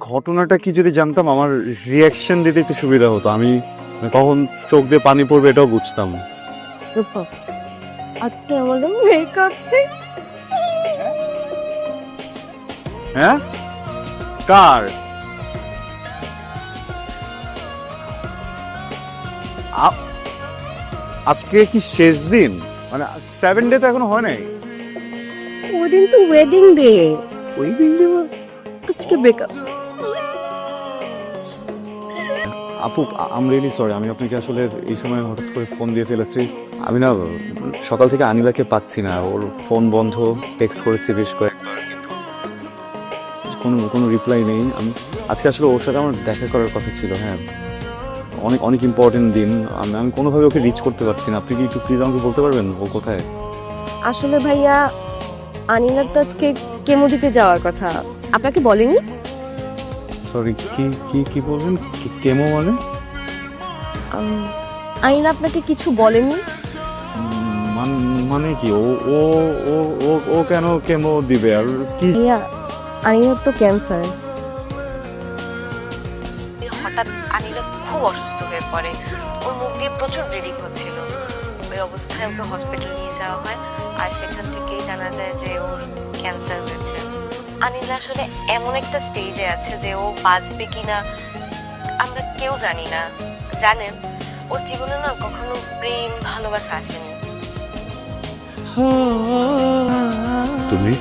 ঘটনাটা কি যদি জানতাম আমার রিয়াকশন দিতে একটু সুবিধা হতো। আমি কখন চোখ দিয়ে পানি পড়বে এটাও বুঝতাম। আজকে আমাদের মেকআপ হ্যাঁ? কার? আজকে কি শেষ দিন? মানে সেভেন ডে তো এখনও হয় নাই। ওদিন তো ওয়েডিং ডে ওই দিন আজকে ব্রেকআপ আপু আম রিয়েলি সরি আমি আপনাকে আসলে এই সময় হঠাৎ করে ফোন দিয়ে ফেলেছি। আমি না, সকাল থেকে আনিলাকে পাচ্ছি না। ওর ফোন বন্ধ টেক্সট করেছি বেশ কয়েকবার কোনো কোনো রিপ্লাই নেই। আমি, আজকে আসলে ওর সাথে আমার দেখা করার কথা ছিল হ্যাঁ। অনেক অনেক ইম্পর্টেন্ট দিন। আমি আমি কোনোভাবে ওকে রিচ করতে পারছি না। আপনি কি একটু প্লিজ আমাকে বলতে পারবেন ও কোথায়? আসলে ভাইয়া, আনিলার তো আজকে কেমো দিতে যাওয়ার কথা। আপনাকে বলেনি? সরি কি কি কি বলবেন? কি- কেমো মানে আনিলা আপনাকে কিছু বলেনি? মানে কি ও ও ও ও ও কেন কেমো দিবে আর কি? আনিলার তো ক্যান্সার হঠাৎ আনিলা খুব অসুস্থ হয়ে পড়ে। ওর মুখ দিয়ে প্রচুর ব্লিডিং হচ্ছিল। ওই অবস্থায় ওকে হসপিটাল নিয়ে যাওয়া হয়। আর সেখান থেকেই জানা যায় যে ওর ক্যান্সার হয়েছে। আনিলা আসলে এমন একটা স্টেজে আছে যে ও বাঁচবে কিনা আমরা কেউ জানি না। জানেন ওর জীবনে না কখনো প্রেম ভালোবাসা আসেনি। তুমি?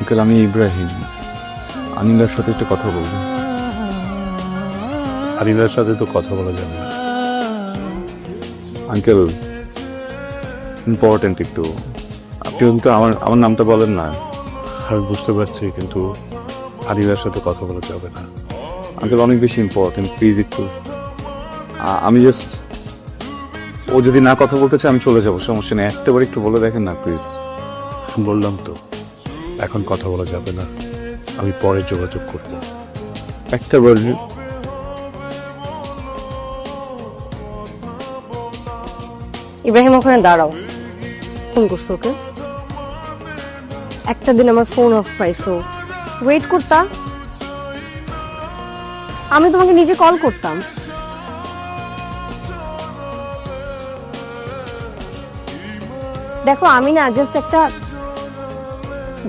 আঙ্কেল আমি ইব্রাহিম। আনিলার সাথে একটা কথা বলব। আনিলার সাথে তো কথা বলা যাবে না। আঙ্কেল ইম্পর্টেন্ট একটু। আপনি কিন্তু আমার আমার নামটা বলেন না। আমি বুঝতে পারছি কিন্তু আনিলার সাথে কথা বলা যাবে না। আঙ্কেল অনেক বেশি ইম্পর্টেন্ট প্লিজ একটু আমি জাস্ট ও যদি না কথা বলতে চায় আমি চলে যাব সমস্যা নেই। একটাবার একটু বলে দেখেন না প্লিজ বললাম তো এখন কথা বলা যাবে না আমি পরে যোগাযোগ করব। একটাবার ইব্রাহিম ওখানে দাঁড়াও। ফোন করছ ওকে? একটা দিন আমার ফোন অফ পাইছো। ওয়েট করতা, আমি তোমাকে নিজে কল করতাম। দেখো, আমি না জাস্ট একটা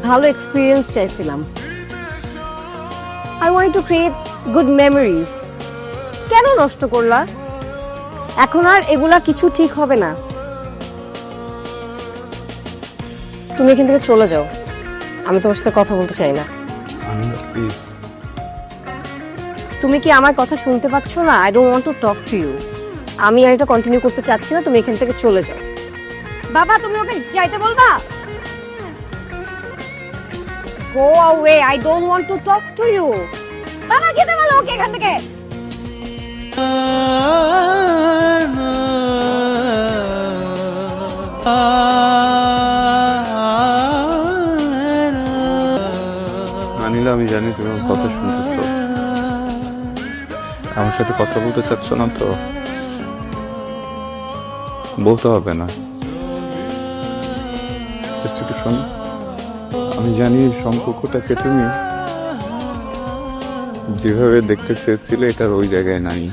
ভালো এক্সপিরিয়েন্স চাইছিলাম। I want to create good memories কেন নষ্ট করলা? এখন আর এগুলা কিছু ঠিক হবে না। তুমি এখান থেকে চলে যাও। আমি তোমার সাথে কথা বলতে চাই না। প্লিজ তুমি কি আমার কথা শুনতে পাচ্ছ না? I don't want to talk to you আমি আর এটা কন্টিনিউ করতে চাচ্ছি না তুমি এখান থেকে চলে যাও। বাবা তুমি ওকে যাইতে বলবা? Go away I don't want to talk to you বাবা যেতে বলো ওকে এখান থেকে। তুমি আমার কথা শুনতেছ। আমার সাথে কথা বলতে চাচ্ছ না তো? বলতে হবে না। একটু শোন। আমি জানি সম্পর্কটাকে তুমি যেভাবে দেখতে চেয়েছিলে, এটার ওই জায়গায় নাই।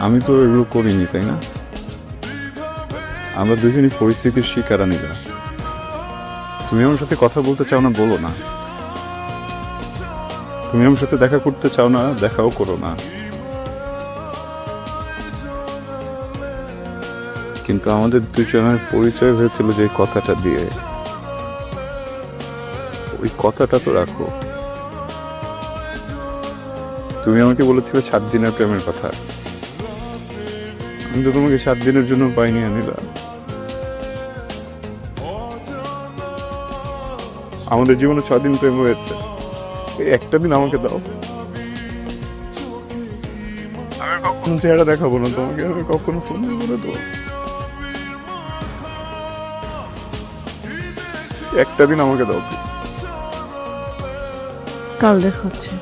আমি তো রু করিনি, তাই না? আমরা দুজনই পরিস্থিতির শিকার আনিলা তুমি আমার সাথে কথা বলতে চাও না, বলো না। তুমি আমার সাথে দেখা করতে চাও না, দেখাও করো না। কিন্তু আমাদের দুজনের পরিচয় হয়েছিল যে কথাটা দিয়ে। ওই কথাটা তো রাখো। তুমি আমাকে বলেছিলে সাত দিনের প্রেমের কথা। আমি তো তোমাকে সাত দিনের জন্য পাইনি, আনিলা। আমাদের জীবনে ছ দিন প্রেম হয়েছে। একটা দিন আমাকে দাও। আমি কখনো চেহারা দেখাবো না তোমাকে, আমি কখনো ফোন দেবো না তো একটা দিন আমাকে দাও কাল দেখা হচ্ছে।